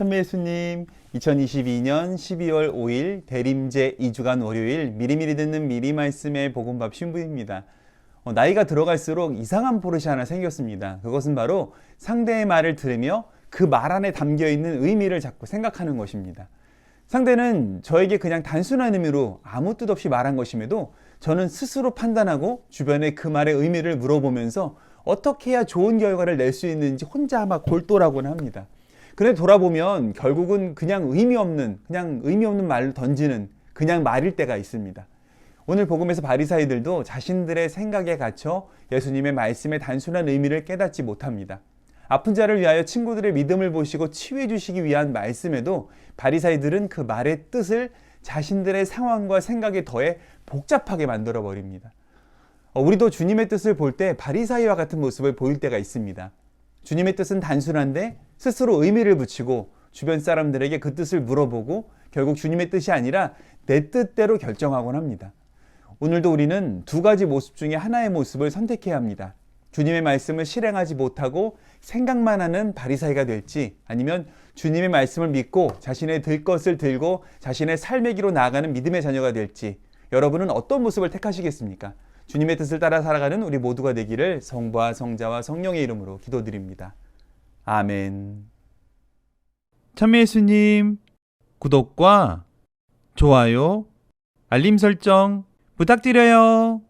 천미예수님, 2022년 12월 5일 대림제 2주간 월요일 미리미리 듣는 미리 말씀의 복음밥 신부입니다. 어, 나이가 들어갈수록 이상한 버릇이 하나 생겼습니다. 그것은 바로 상대의 말을 들으며 그 말 안에 담겨 있는 의미를 자꾸 생각하는 것입니다. 상대는 저에게 그냥 단순한 의미로 아무 뜻 없이 말한 것임에도 저는 스스로 판단하고 주변에 그 말의 의미를 물어보면서 어떻게 해야 좋은 결과를 낼 수 있는지 혼자 막 골똘하곤 합니다. 그런데 돌아보면 결국은 그냥 의미 없는 그냥 의미 없는 말을 던지는 그냥 말일 때가 있습니다. 오늘 복음에서 바리사이들도 자신들의 생각에 갇혀 예수님의 말씀의 단순한 의미를 깨닫지 못합니다. 아픈 자를 위하여 친구들의 믿음을 보시고 치유해 주시기 위한 말씀에도 바리사이들은 그 말의 뜻을 자신들의 상황과 생각에 더해 복잡하게 만들어 버립니다. 어, 우리도 주님의 뜻을 볼 때 바리사이와 같은 모습을 보일 때가 있습니다. 주님의 뜻은 단순한데 스스로 의미를 붙이고 주변 사람들에게 그 뜻을 물어보고 결국 주님의 뜻이 아니라 내 뜻대로 결정하곤 합니다. 오늘도 우리는 두 가지 모습 중에 하나의 모습을 선택해야 합니다. 주님의 말씀을 실행하지 못하고 생각만 하는 바리사이가 될지 아니면 주님의 말씀을 믿고 자신의 들 것을 들고 자신의 삶의 길로 나아가는 믿음의 자녀가 될지 여러분은 어떤 모습을 택하시겠습니까? 주님의 뜻을 따라 살아가는 우리 모두가 되기를 성부와 성자와 성령의 이름으로 기도드립니다. 아멘. 참예수님 구독과 좋아요, 알림 설정 부탁드려요.